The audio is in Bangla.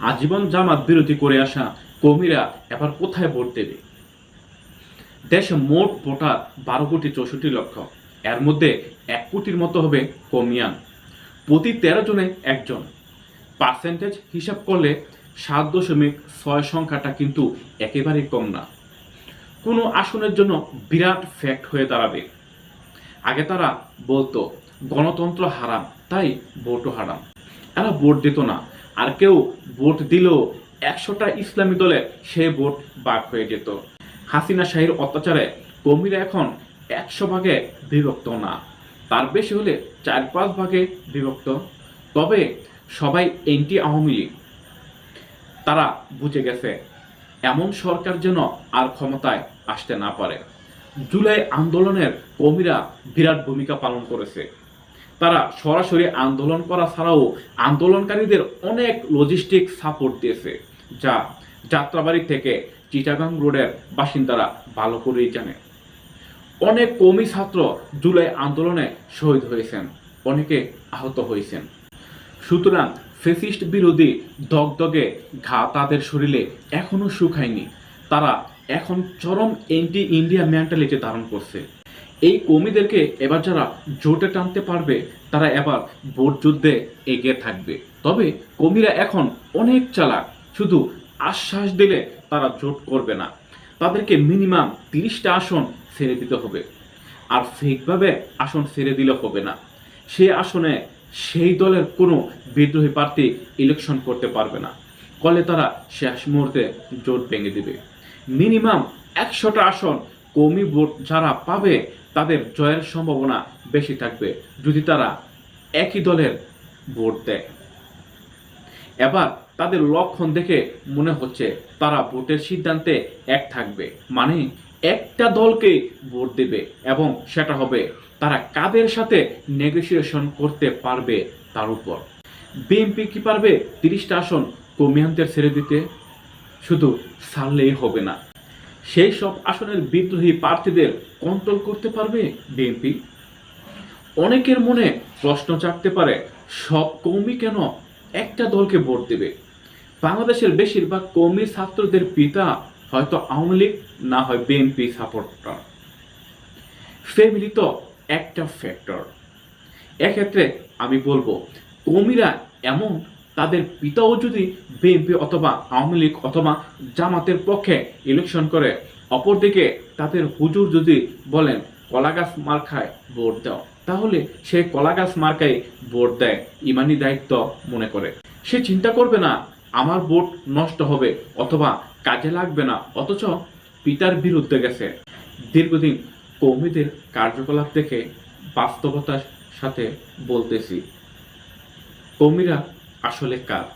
আজীবন জামাত বিরতি করে আসা কর্মীরা এবার কোথায় ভোট দেবে? দেশে মোট ভোটার বারো কোটি চৌষট্টি লক্ষ। এর মধ্যে এক কোটির মতো হবে কমিয়ান। প্রতি তেরো জনে একজন। পার্সেন্টেজ হিসাব করলে সাত দশমিক ছয় সংখ্যাটা কিন্তু একেবারেই কম না। কোনো আসনের জন্য বিরাট ফ্যাক্ট হয়ে দাঁড়াবে। আগে তারা বলতো, গণতন্ত্র হারাম, তাই ভোটও হারাম। এরা ভোট দিত না। আর কেউ ভোট দিলেও একশোটা ইসলামী দলে সে ভোট বাক হয়ে যেত। হাসিনা শাহীর অত্যাচারে কর্মীরা এখন একশো ভাগে বিভক্ত না। তার বেশি হলে চার পাঁচ ভাগে বিভক্ত। তবে সবাই এনটি আওয়ামী লীগ। তারা বুঝে গেছে, এমন সরকার যেন আর ক্ষমতায় আসতে না পারে। জুলাই আন্দোলনের কর্মীরা বিরাট ভূমিকা পালন করেছে। তারা সরাসরি আন্দোলন করা ছাড়াও আন্দোলনকারীদের অনেক লজিস্টিক সাপোর্ট দিয়েছে, যা যাত্রাবাড়ি থেকে চিটাগাং রোডের বাসিন্দারা ভালো করেই জানে। অনেক কর্মী ছাত্র জুলাই আন্দোলনে শহীদ হয়েছেন, অনেকে আহত হয়েছেন। সুতরাং ফেসিস্ট বিরোধী দগদগে ঘা তাদের শরীরে এখনও শুকায়নি। তারা এখন চরম এন্টি ইন্ডিয়া মেন্টালিটি ধারণ করছে। এই কর্মীদেরকে এবার যারা জোটে টানতে পারবে, তারা এবার ভোট যুদ্ধে এগিয়ে থাকবে। তবে কর্মীরা এখন অনেক চালাক, শুধু আশ্বাস দিলে তারা জোট করবে না। তাদেরকে মিনিমাম তিরিশটা আসন ছেড়ে দিতে হবে। আর ফেকভাবে আসন ছেড়ে দিলে হবে না। সেই আসনে সেই দলের কোনো বিদ্রোহী প্রার্থী ইলেকশন করতে পারবে না। ফলে তারা শেষ মুহূর্তে জোট ভেঙে দিবে। মিনিমাম একশোটা আসন কর্মী ভোট যারা পাবে, তাদের জয়ের সম্ভাবনা বেশি থাকবে যদি তারা একই দলের ভোট দেয়। এবার তাদের লক্ষণ দেখে মনে হচ্ছে তারা ভোটের সিদ্ধান্তে এক থাকবে। মানে একটা দলকে ভোট দেবে এবং সেটা হবে তারা কাদের সাথে নেগোসিয়েশন করতে পারবে তার উপর। বিএনপি কি পারবে তিরিশটা আসন কমিয়ানদের ছেড়ে দিতে? শুধু ছাড়লেই হবে না। সেই সব আসনের বিদ্রোহী প্রার্থীদের কন্ট্রোল করতে পারবে বিএনপি? অনেকের মনে প্রশ্ন জাগতে পারে, সব কৌমি কেন একটা দলকে ভোট দেবে? বাংলাদেশের বেশিরভাগ কৌমি ছাত্রদের পিতা, হয়তো আওয়ামী লীগ, না হয় বিএনপি সাপোর্টার। ফ্যামিলি তো একটা ফ্যাক্টর এক্ষেত্রে আমি বলব কৌমিরা এমন তাদের পিতাও যদি বিএনপি অথবা আওয়ামী লীগ অথবা জামাতের পক্ষে ইলেকশন করে, অপরদিকে তাদের হুজুর যদি বলেন, কলাগাছ মার্কায় ভোট দাও, তাহলে সে কলাগাছ মার্কায় ভোট দেয়, ইমানি দায়িত্ব মনে করে। সে চিন্তা করবে না, আমার ভোট নষ্ট হবে অথবা কাজে লাগবে না, অথচ পিতার বিরুদ্ধে গেছে। দীর্ঘদিন কৌমিদের কার্যকলাপ দেখে বাস্তবতার সাথে বলতেছি, কৌমিরা আসলে কার?